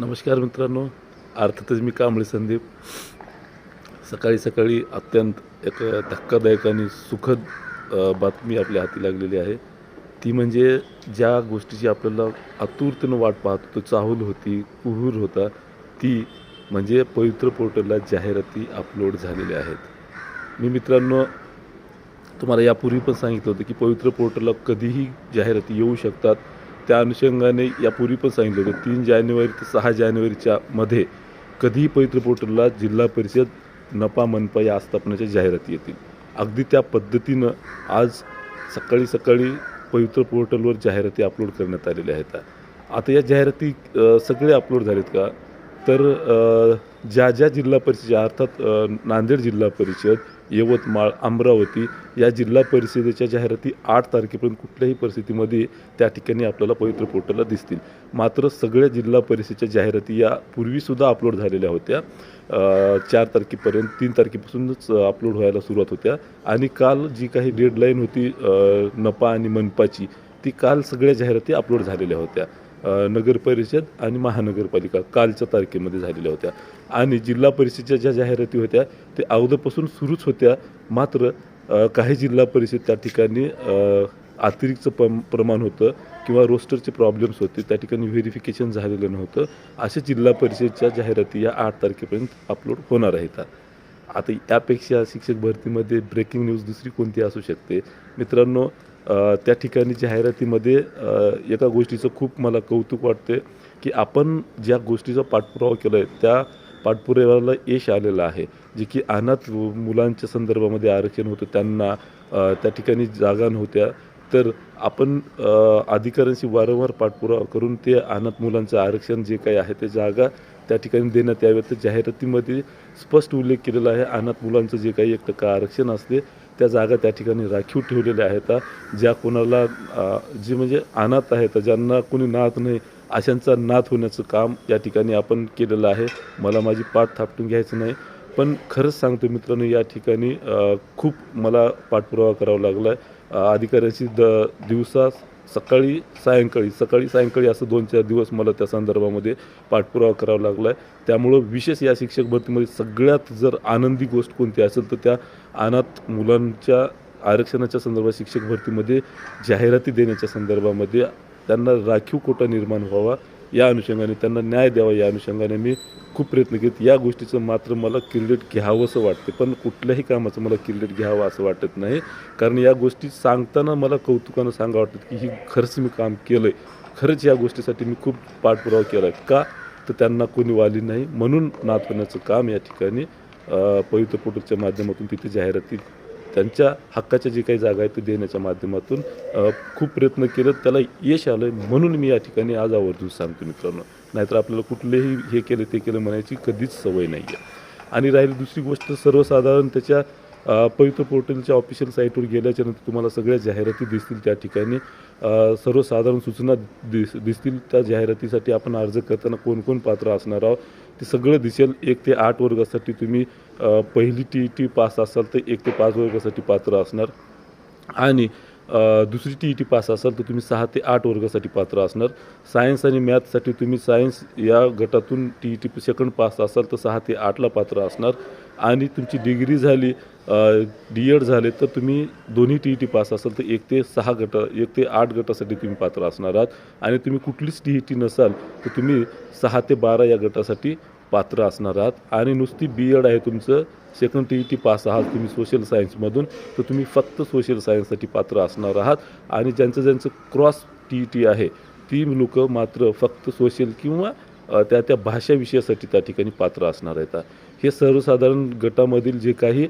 नमस्कार मित्रांनो. अर्थातच मी कांबळे संदीप. सकाळी सकाळी अत्यंत एक धक्कादायक आणि सुखद बातमी आपल्या हाती लागलेली आहे. ती म्हणजे ज्या गोष्टीची आपल्याला आतुरतेनं वाट पाहत होतो चाहूल होती कुहूर होता ती म्हणजे पवित्र पोर्टलला जाहिराती अपलोड झालेल्या आहेत. मी मित्रांनो तुम्हाला यापूर्वी पण सांगितलं होतं की पवित्र पोर्टलला कधीही जाहिराती येऊ शकतात. त्या अनुषंगाने यापूर्वी पण सांगितलं होतं तीन जानेवारी ते सहा जानेवारीच्या मध्ये कधीही पवित्र पोर्टलला जिल्हा परिषद नपा मनपा या आस्थापनाच्या जाहिराती येतील. अगदी त्या पद्धतीनं आज सकाळी सकाळी पवित्र पोर्टलवर जाहिराती अपलोड करण्यात आलेल्या आहेत. आता या जाहिराती सगळे अपलोड झालेत का? तर ज्या ज्या जिल्हा परिषद अर्थात नांदेड जिल्हा परिषद यवतमाळ अमरावती या जिल्हा परिषदेच्या जाहिराती आठ तारखेपर्यंत कुठल्याही परिस्थितीमध्ये त्या ठिकाणी आपल्याला पवित्र पोर्टलला दिसतील. मात्र सगळ्या जिल्हा परिषदेच्या जाहिराती या पूर्वीसुद्धा अपलोड झालेल्या होत्या. चार तारखेपर्यंत तीन तारखेपासूनच अपलोड व्हायला सुरुवात होत्या. आणि काल जी काही डेडलाईन होती नपा आणि मनपाची ती काल सगळ्या जाहिराती अपलोड झालेल्या होत्या. नगर परिषद आणि महानगरपालिका कालच्या तारखेमध्ये झालेल्या होत्या. आणि जिल्हा परिषदेच्या ज्या जाहिराती होत्या ते अगोदरपासून सुरूच होत्या. मात्र काही जिल्हा परिषद त्या ठिकाणी अतिरिक्त प्रम प्रमाण होतं किंवा रोस्टरचे प्रॉब्लेम्स होते त्या ठिकाणी व्हेरिफिकेशन झालेलं नव्हतं. अशा जिल्हा परिषदच्या जाहिराती या आठ तारखेपर्यंत अपलोड होणार आहेत. आता यापेक्षा शिक्षक भरतीमध्ये ब्रेकिंग न्यूज दुसरी कोणती असू शकते? मित्रांनो त्या ठिकाणी जाहिरातीमध्ये एका गोष्टीचं खूप मला कौतुक वाटते की आपण ज्या गोष्टीचा पाठपुरावा केला आहे त्या पाठपुराव्याला यश आलेलं आहे. जे की अनाथ मुलांच्या संदर्भामध्ये आरक्षण होतं त्यांना त्या ठिकाणी जागा नव्हत्या. तर आपण अधिकाऱ्यांशी वारंवार पाठपुरावा करून ते अनाथ मुलांचं आरक्षण जे काही आहे ते जागा त्या ठिकाणी देण्यात याव्यात. तर जाहिरातीमध्ये स्पष्ट उल्लेख केलेला आहे अनाथ मुलांचं जे काही एक टक्का आरक्षण असते त्या जागा त्या ठिकाणी राखीव ठेवलेल्या आहेत ज्या कोणाला जी म्हणजे अनाथ आहेत ज्यांना कोणी नाथ नाही अशांचा नाथ होण्याचं काम या ठिकाणी आपण केलेलं आहे. मला माझी पाठ थापटून घ्यायचं नाही पण खरंच सांगतो मित्रांनो या ठिकाणी खूप मला पाठपुरावा करावा लागला आहे अधिकाऱ्याची द दिवसा सकाळी सायंकाळी सकाळी सायंकाळी असं दोन चार दिवस मला त्या संदर्भामध्ये पाठपुरावा करावा लागला आहे त्यामुळं विशेष या शिक्षक भरतीमध्ये सगळ्यात जर आनंदी गोष्ट कोणती असेल तर त्या अनाथ मुलांच्या आरक्षणाच्या संदर्भात शिक्षक भरतीमध्ये जाहिराती देण्याच्या संदर्भामध्ये त्यांना राखीव कोटा निर्माण व्हावा. या अनुषंगाने त्यांना न्याय द्यावा या अनुषंगाने मी खूप प्रयत्न केले या गोष्टीचं मात्र मला क्रेडिट घ्यावंसं वाटते पण कुठल्याही कामाचं मला क्रेडिट घ्यावं असं वाटत नाही. कारण या गोष्टी सांगताना मला कौतुकानं सांगा वाटतं की ही खरंच मी काम केलं आहे खरंच या गोष्टीसाठी मी खूप पाठपुरावा केला आहे का? तर त्यांना कोणी वाली नाही. म्हणून नातवण्याचं काम या ठिकाणी पवित्र पोर्टलच्या माध्यमातून तिथे जाहिराती त्यांच्या हक्काच्या जी काही जागा आहेत ते देण्याच्या माध्यमातून खूप प्रयत्न केलं. त्याला यश आलं म्हणून मी या ठिकाणी आज आवर्जून सांगतो मित्रांनो. नाहीतर आपल्याला कुठलेही हे केलं ते केलं म्हणायची कधीच सवय नाही आहे आणि राहिली दुसरी गोष्ट सर्वसाधारण त्याच्या पवित्र पोर्टलच्या ऑफिशियल साईटवर गेल्याच्यानंतर तुम्हाला सगळ्या जाहिराती दिसतील त्या ठिकाणी. सर्वसाधारण सूचना दिस दिसतील. त्या जाहिरातीसाठी आपण अर्ज करताना कोण कोण पात्र असणार आहोत? ते सगळं दिसेल. एक ते आठ वर्गासाठी तुम्ही पहिली टी ई टी पास असाल तर एक ते पाच वर्गासाठी पात्र असणार. आणि दुसरी टी ई टी पास असाल तर तुम्ही सहा ते आठ वर्गासाठी पात्र असणार. सायन्स आणि मॅथसाठी तुम्ही सायन्स या गटातून T E T second pass असाल तर सहा ते आठला पात्र असणार. आणि तुमची डिग्री झाली डी एड झाले तर तुम्ही दोन्ही टी ई टी पास असाल तर एक ते सहा गट एक ते आठ गटासाठी तुम्ही पात्र असणार आहात. आणि तुम्ही कुठलीच टी ई टी नसाल तर तुम्ही सहा ते बारा या गटासाठी पात्र असणार आहात. आणि नुसती बी एड आहे तुमचं second T E T pass आहात तुम्ही सोशल सायन्समधून तर तुम्ही फक्त सोशल सायन्ससाठी पात्र असणार आहात. आणि ज्यांचं ज्यांचं क्रॉस टी ई टी आहे ती लोक मात्र फक्त सोशल किंवा त्या त्या भाषा विषयासाठी त्या ठिकाणी पात्र असणार आहेत. हे सर्वसाधारण गटामधील जे काही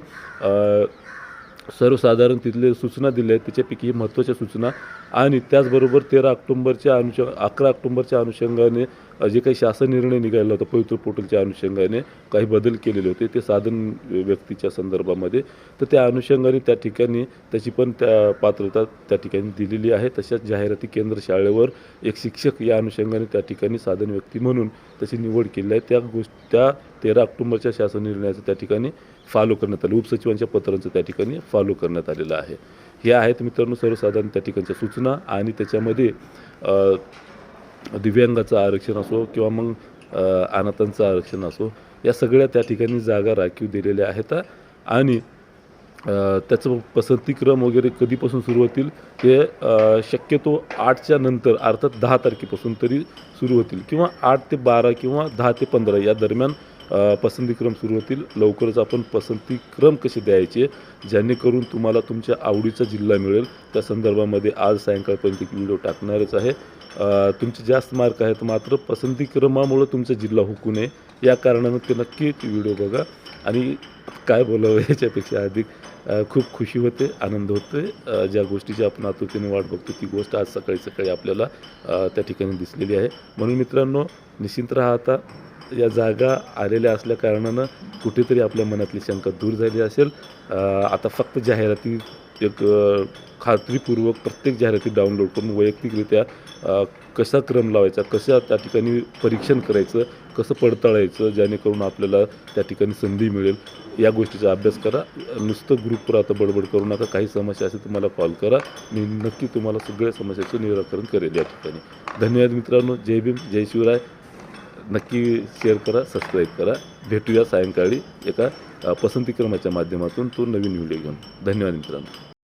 सर्वसाधारण तिथले सूचना दिल्या आहेत त्याच्यापैकी महत्त्वाच्या सूचना. आणि त्याचबरोबर तेरा ऑक्टोंबरच्या अनुष अकरा ऑक्टोंबरच्या अनुषंगाने जे काही शासन निर्णय निघाला होता पवित्र पोर्टलच्या अनुषंगाने काही बदल केलेले होते ते साधन व्यक्तीच्या संदर्भामध्ये. तर त्या अनुषंगाने त्या ठिकाणी त्याची पण त्या पात्रता त्या ठिकाणी दिलेली आहे. तशाच जाहिराती केंद्र शाळेवर एक शिक्षक या अनुषंगाने त्या ठिकाणी साधन व्यक्ती म्हणून त्याची निवड केली आहे. त्या गोष्ट त्या तेरा ऑक्टोंबरच्या शासन निर्णयाचं त्या ठिकाणी फॉलो करण्यात आलं. उपसचिवांच्या पत्रांचं त्या ठिकाणी फॉलो करण्यात आलेलं आहे. हे आहेत मित्रांनो सर्वसाधारण त्या ठिकाणच्या सूचना आणि त्याच्यामध्ये दिव्यांगाचं आरक्षण असो किंवा मग अनाथांचं आरक्षण असो या सगळ्या त्या ठिकाणी जागा राखीव दिलेल्या आहेत. आणि त्याचं पसंतीक्रम वगैरे कधीपासून सुरू होतील ते शक्यतो आठच्या नंतर अर्थात दहा तारखेपासून तरी सुरू होतील किंवा आठ ते बारा किंवा दहा ते पंधरा या दरम्यान पसंतीक्रम सुरू होतील. लवकरच आपण पसंतीक्रम कसे द्यायचे जेणेकरून तुम्हाला तुमच्या आवडीचा जिल्हा मिळेल. त्या संदर्भामध्ये आज सायंकाळपर्यंत एक व्हिडिओ टाकणारच आहे. तुमचे जास्त मार्क आहेत मात्र पसंतीक्रमामुळं तुमचा जिल्हा हुकू नये. या कारणानं ते नक्की व्हिडिओ बघा. आणि काय बोलावं याच्यापेक्षा अधिक खूप खुशी होते आनंद होते ज्या गोष्टीची आपण आतुरतेने वाट बघतो ती गोष्ट आज सकाळी सकाळी आपल्याला त्या ठिकाणी दिसलेली आहे. म्हणून मित्रांनो निश्चिंत राहा आता. या जागा आलेल्या असल्या कारणानं कुठेतरी आपल्या मनातली शंका दूर झाली असेल. आता फक्त जाहिराती एक खात्रीपूर्वक प्रत्येक जाहिराती डाउनलोड करून वैयक्तिकरित्या कसा क्रम लावायचा कशा त्या ठिकाणी परीक्षण करायचं कसं पडताळायचं जेणेकरून आपल्याला त्या ठिकाणी संधी मिळेल या गोष्टीचा अभ्यास करा. नुसतं ग्रुपवर आता बडबड करू नका काही समस्या असेल तुम्हाला कॉल करा. मी नक्की तुम्हाला सगळ्या समस्याचं निराकरण करेल या ठिकाणी. धन्यवाद मित्रांनो. जय भीम जय शिवराय. नक्की शेअर करा सबस्क्राईब करा. भेटूया सायंकाळी एका पसंतीक्रमाच्या माध्यमातून तो नवीन व्हिडिओ घेऊन. धन्यवाद मित्रांनो.